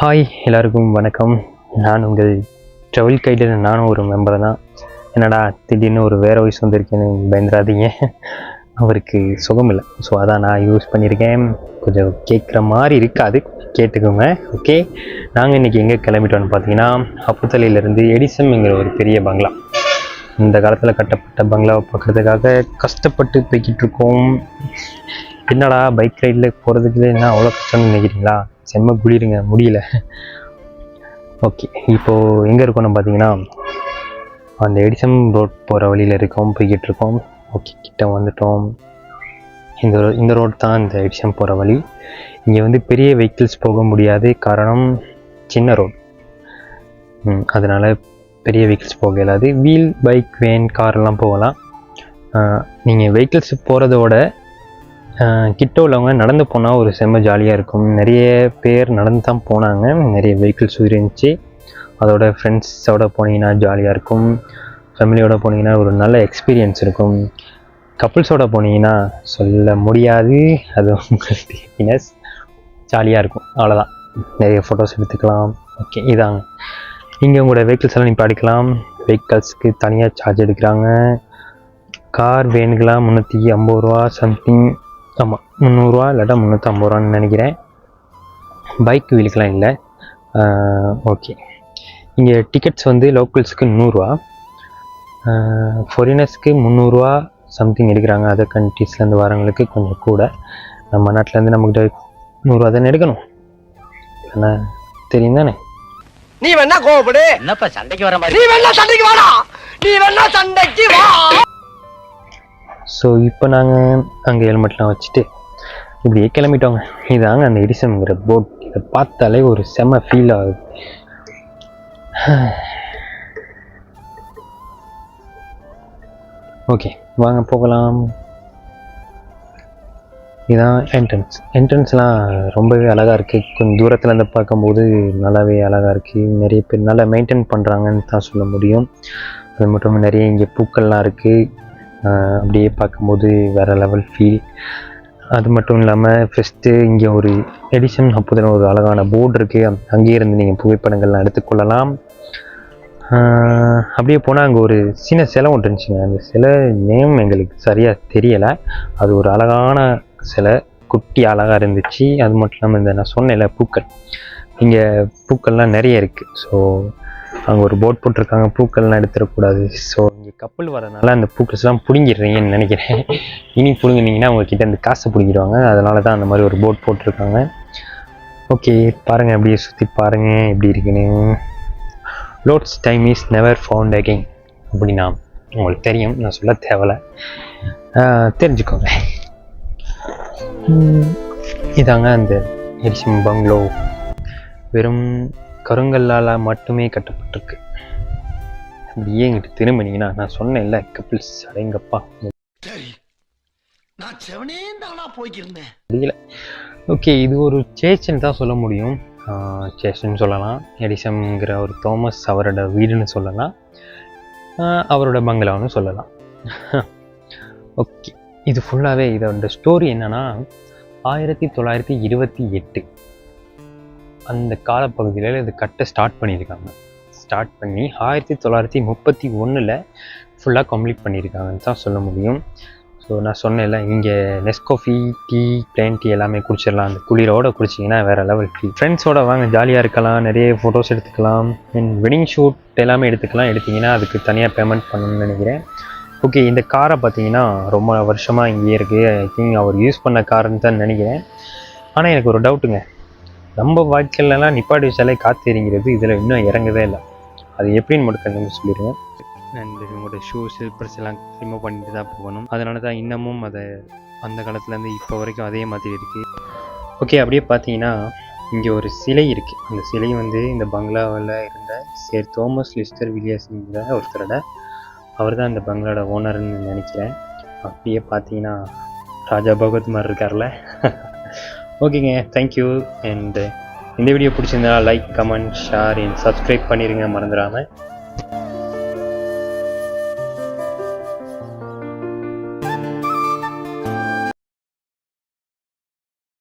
Hi எல்லாருக்கும் வணக்கம். நான் உங்கள் ட்ராவல் கைடில் நானும் ஒரு மெம்பர் தான். என்னடா திடீர்னு ஒரு வேறு வயசு வந்திருக்கேன்னு பயந்துடாதீங்க. அவருக்கு சுகம் இல்லை. ஸோ அதான் நான் யூஸ் பண்ணியிருக்கேன். கொஞ்சம் கேட்குற மாதிரி இருக்காது. கேட்டுக்கோங்க ஓகே நாங்கள் இன்றைக்கி எங்கே கிளம்பிட்டோன்னு பார்த்தீங்கன்னா அப்புத்தலையிலேருந்து எடிசம்ங்கிற ஒரு பெரிய பங்களா. இந்த காலத்தில் கட்டப்பட்ட பங்களாவை பார்க்குறதுக்காக கஷ்டப்பட்டு போய்கிட்டு இருக்கோம். என்னடா பைக் ரைடில் போகிறதுக்கு என்ன அவ்வளோ கஷ்டம்னு நினைக்கிறீங்களா? செம்ம குளிருங்க முடியல. ஓகே இப்போது எங்கே இருக்கோம்னு பார்த்தீங்கன்னா அந்த எடிசன் ரோட் போகிற வழியில் இருக்கோம் போய்கிட்டு இருக்கோம். ஓகே கிட்ட வந்துட்டோம். இந்த ரோ- இந்த ரோட் தான் இந்த எடிசன் போகிற வழி. இங்கே வந்து பெரிய வெஹிக்கிள்ஸ் போக முடியாது காரணம் சின்ன ரோடு அதனால் பெரிய வெஹிக்கிள்ஸ் போக இயலாது. வீல் பைக் வேன் கார்லாம் போகலாம். நீங்கள் வெஹிக்கிள்ஸ் போகிறதோட கிட்ட உள்ளவங்க நடந்து போனால் ஒரு செம்ம ஜாலியாக இருக்கும். நிறைய பேர் நடந்து தான் போனாங்க. நிறைய வெஹிக்கிள்ஸ் இருந்துச்சு. அதோட ஃப்ரெண்ட்ஸோட போனீங்கன்னா ஜாலியாக இருக்கும். ஃபேமிலியோட போனீங்கன்னா ஒரு நல்ல எக்ஸ்பீரியன்ஸ் இருக்கும். கப்புள்ஸோட போனீங்கன்னா சொல்ல முடியாது. அது உங்களுக்கு ஹாப்பினஸ் ஜாலியாக இருக்கும். அவ்வளோதான் நிறைய ஃபோட்டோஸ் எடுத்துக்கலாம். ஓகே இதாங்க. இங்கே உங்களோட வெஹிக்கிள்ஸ் எல்லாம் நிப்பாடிக்கலாம் வெஹிக்கிள்ஸ்க்கு தனியாக சார்ஜ் எடுக்கிறாங்க. கார் வேனுக்கெலாம் முந்நூற்றி ஐம்பது ரூபா சம்திங் ஆமாம் முந்நூறுரூவா இல்லாட்டா முந்நூற்றி ஐம்பது ரூபான்னு நினைக்கிறேன். பைக் வீலுக்கெலாம் இல்லை. ஓகே இங்கே டிக்கெட்ஸ் வந்து லோக்கல்ஸ்க்கு நூறுரூவா ஃபாரினர்ஸ்க்கு முந்நூறுரூவா சம்திங் எடுக்கிறாங்க. அதர் கண்ட்ரீஸ்லேருந்து வரவங்களுக்கு கொஞ்சம் கூட. நம்ம நாட்டிலேருந்து நம்மக்கிட்ட நூறுரூவா தானே எடுக்கணும். என்ன தெரியும் தானே? நீ வேணா கோவப்படு. என்னப்பா சண்டைக்கு வர மாதிரி நீ வேணா சண்டைக்கு வாடா. நீ வேணா சண்டைக்கு வா. ஸோ இப்போ நாங்கள் அங்கே ஹெல்மெட்லாம் வச்சுட்டு இப்படியே கிளம்பிட்டோங்க. இதாங்க அந்த எடிசன்ங்கிற போட் இதை பார்த்தாலே ஒரு செம ஃபீல் ஆகுது. ஓகே வாங்க போகலாம். இதான் என்ட்ரன்ஸ் என்ட்ரன்ஸ்லாம் ரொம்பவே அழகாக இருக்குது கொஞ்சம் தூரத்துலேருந்து பார்க்கும்போது நல்லாவே அழகாக இருக்குது நிறைய பேர் நல்லா மெயின்டைன் பண்ணுறாங்கன்னு தான் சொல்ல முடியும். அது மட்டும் இல்லாம நிறைய இங்கே பூக்கள்லாம் இருக்குது அப்படியே பார்க்கும்போது வேறு லெவல் ஃபீல் அது மட்டும் இல்லாமல் ஃபஸ்ட்டு இங்கே ஒரு எடிஷன் அப்போதில் ஒரு அழகான போர்டு இருக்குது அங்கேயே இருந்து நீங்கள் புகைப்படங்கள்லாம் எடுத்துக்கொள்ளலாம். அப்படியே போனால் அங்கே ஒரு சின்ன சிலை ஒன்று இருந்துச்சுங்க. அந்த சிலை நேம் எங்களுக்கு சரியாக தெரியலை. அது ஒரு அழகான சிலை குட்டி அழகாக இருந்துச்சு. அது மட்டும் இல்லாமல் இந்த நான் சொன்னேன்ல பூக்கள். இங்கே பூக்கள்லாம் நிறைய இருக்குது ஸோ அங்கே ஒரு போட் போட்டிருக்காங்க. பூக்கள்லாம் எடுத்துடக்கூடாது. ஸோ இங்கே கப்பல் வரனால அந்த பூக்கள்ஸ்லாம் பிடுங்கிடுறீங்கன்னு நினைக்கிறேன். இனி பிடுங்கினீங்கன்னா உங்ககிட்ட அந்த காசை பிடிங்கிடுவாங்க. அதனால தான் அந்த மாதிரி ஒரு போட் போட்டிருக்காங்க. ஓகே பாருங்கள் அப்படியே சுற்றி பாருங்கள் எப்படி இருக்குன்னு. Loads time is never found again அப்படின்னா உங்களுக்கு தெரியும். நான் சொல்ல தேவையில்ல. தெரிஞ்சுக்கோங்க. இதாங்க அந்த எரிசிம் பங்களோ வெறும் கருங்கல்லால் மட்டுமே கட்டப்பட்டிருக்கு. அப்படியே இங்கிட்டு திரும்பினீங்கன்னா நான் சொன்னேன்ல கப்பிள்ஸ் அடைங்கப்பா முடியல. ஓகே இது ஒரு சேச்சுன்னு தான் சொல்ல முடியும். சேச்சுன்னு சொல்லலாம். எடிசம்ங்கிற ஒரு தோமஸ் அவரோட வீடுன்னு சொல்லலாம். அவரோட பங்களான்னு சொல்லலாம். ஓகே இது ஃபுல்லாகவே இதோட ஸ்டோரி என்னன்னா ஆயிரத்தி தொள்ளாயிரத்தி இருபத்தி எட்டு. அந்த காலப்பகுதியில் இது கட்ட ஸ்டார்ட் பண்ணியிருக்காங்க. ஸ்டார்ட் பண்ணி ஆயிரத்தி தொள்ளாயிரத்தி முப்பத்தி ஒன்றில் ஃபுல்லாக கம்ப்ளீட் பண்ணியிருக்காங்கன்னு தான் சொல்ல முடியும். ஸோ நான் சொன்னேன்ல இங்கே நெஸ்கோஃபி டீ பிளேன் டீ எல்லாமே குடிச்சிடலாம். அந்த குளிரோட குடிச்சிங்கன்னா வேறு லெவல் டீ ஃப்ரெண்ட்ஸோடு வாங்க ஜாலியாக இருக்கலாம் நிறைய ஃபோட்டோஸ் எடுத்துக்கலாம். அண்ட் வெட்டிங் ஷூட் எல்லாமே எடுத்துக்கலாம். எடுத்திங்கன்னா அதுக்கு தனியாக பேமெண்ட் பண்ணணும்னு நினைக்கிறேன். ஓகே இந்த காரை பார்த்தீங்கன்னா ரொம்ப வருஷமாக இங்கேயே இருக்குது ஐ திங்க் அவர் யூஸ் பண்ண காருன்னு தான் நினைக்கிறேன். ஆனால் எனக்கு ஒரு டவுட்டுங்க நம்ம வாழ்க்கையிலலாம் நிப்பாட்டி வச்சாலே காற்று எறிங்கிறது இதில் இன்னும் இறங்கவே இல்லை. அது எப்படின்னு மட்டும் கொஞ்சம் சொல்லிடுங்க. அண்ட் உங்களோட ஷூ ஸ்லிப்பர்ஸ் எல்லாம் ரிமூவ் பண்ணிட்டு தான் போகணும். அதனால தான் இன்னமும் அதை அந்த காலத்துலேருந்து இப்போ வரைக்கும் அதே மாதிரி இருக்குது ஓகே அப்படியே பார்த்தீங்கன்னா இங்கே ஒரு சிலை இருக்குது அந்த சிலை வந்து இந்த பங்களாவில் இருந்த சேர் தோமஸ் லிஸ்டர் வில்லியர்ஸ்ங்கிற ஒருத்தரோட அவர் தான் இந்த பங்களாவோட ஓனர்னு நினைக்கிறேன். அப்படியே பார்த்தீங்கன்னா ராஜா பகவத் மாதிரி இருக்கார்ல. ஓகேங்க தேங்க்யூ அண்ட் இந்த வீடியோ பிடிச்சிருந்தா like comment share and subscribe பண்ணிடுங்க மறந்துடாமல்